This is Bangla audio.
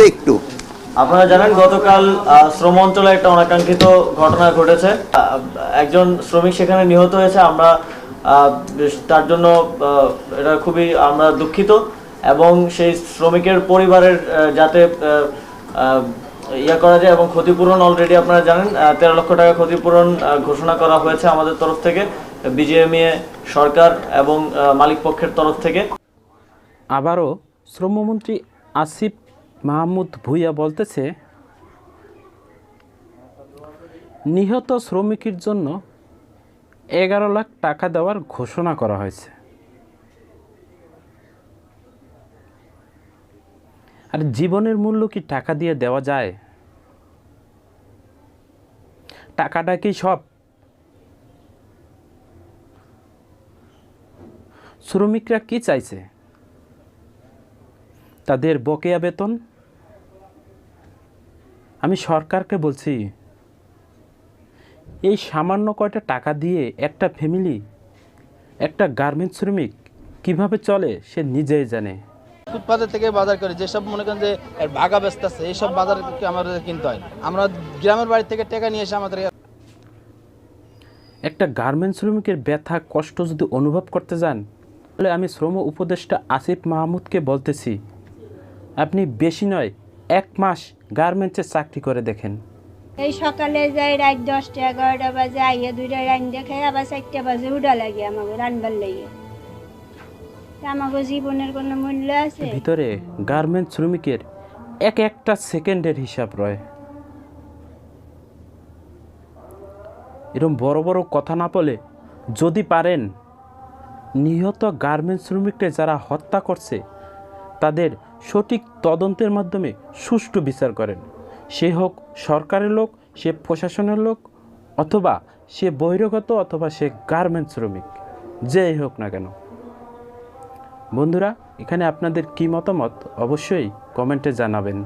তো একটু। আপনারা জানেন গতকাল আহ, শ্রম অঞ্চলে একটা অনাকাঙ্ক্ষিত ঘটনা ঘটেছে। একজন শ্রমিক সেখানে নিহত হয়েছে। আমরা তার জন্য এটা খুবই আমরা দুঃখিত এবং সেই শ্রমিকের পরিবারের যাতে ইয়া করা যায় এবং ক্ষতিপূরণ অলরেডি আপনারা জানেন তেরো লক্ষ টাকা ক্ষতিপূরণ ঘোষণা করা হয়েছে আমাদের তরফ থেকে বিজিএমইএ সরকার এবং মালিক পক্ষের তরফ থেকে। আবারও শ্রমমন্ত্রী আসিফ মাহমুদ ভুইয়া বলতেছে, নিহত শ্রমিকের জন্য এগারো লাখ টাকা দেওয়ার ঘোষণা করা হয়েছে। আর জীবনের মূল্য কি টাকা দিয়ে দেওয়া যায়? টাকাটা কি সব? শ্রমিকরা কি চাইছে? তাদের বকেয়া বেতন আমি সরকারকে বলছি এই সামান্য কয়টা টাকা দিয়ে একটা ফ্যামিলি একটা গার্মেন্টস শ্রমিক কীভাবে চলে সে নিজেই জানে। ফুটপাতের থেকে বাজার করে যেসব মনে করেন যে ভাগা ব্যস্ত আছে এইসব বাজার আমাদের কিনতে হয়। আমরা গ্রামের বাড়ি থেকে টাকা নিয়ে এসে আমাদের একটা গার্মেন্টস শ্রমিকের ব্যথা কষ্ট যদি অনুভব করতে যান তাহলে আমি শ্রম উপদেষ্টা আসিফ মাহমুদকে বলতেছি আপনি বেশি নয় এক মাস গার্মেন্টসে চাকরি করে দেখেন। এই সকালে যাই রাত দশটা এগারোটা বাজে আইয়ে দুইটা রান দেখে আবার চারটা বাজে উঠা লাগে আমাকে রানবার লাগে। আমাকে জীবনের কোনো মূল্য আছে? ভিতরে গার্মেন্টস শ্রমিকের এক একটা সেকেন্ডের হিসাব রয়। এরকম বড় বড় কথা না বলে যদি পারেন নিহত গার্মেন্টস শ্রমিককে যারা হত্যা করছে তাদের সঠিক তদন্তের মাধ্যমে সুষ্ঠু বিচার করেন। সে হোক সরকারের লোক, সে প্রশাসনের লোক, অথবা সে বহিরগত অথবা সে গার্মেন্টস শ্রমিক, যেই হোক না কেন। বন্ধুরা, এখানে আপনাদের কী মতামত? অবশ্যই কমেন্টে জানাবেন।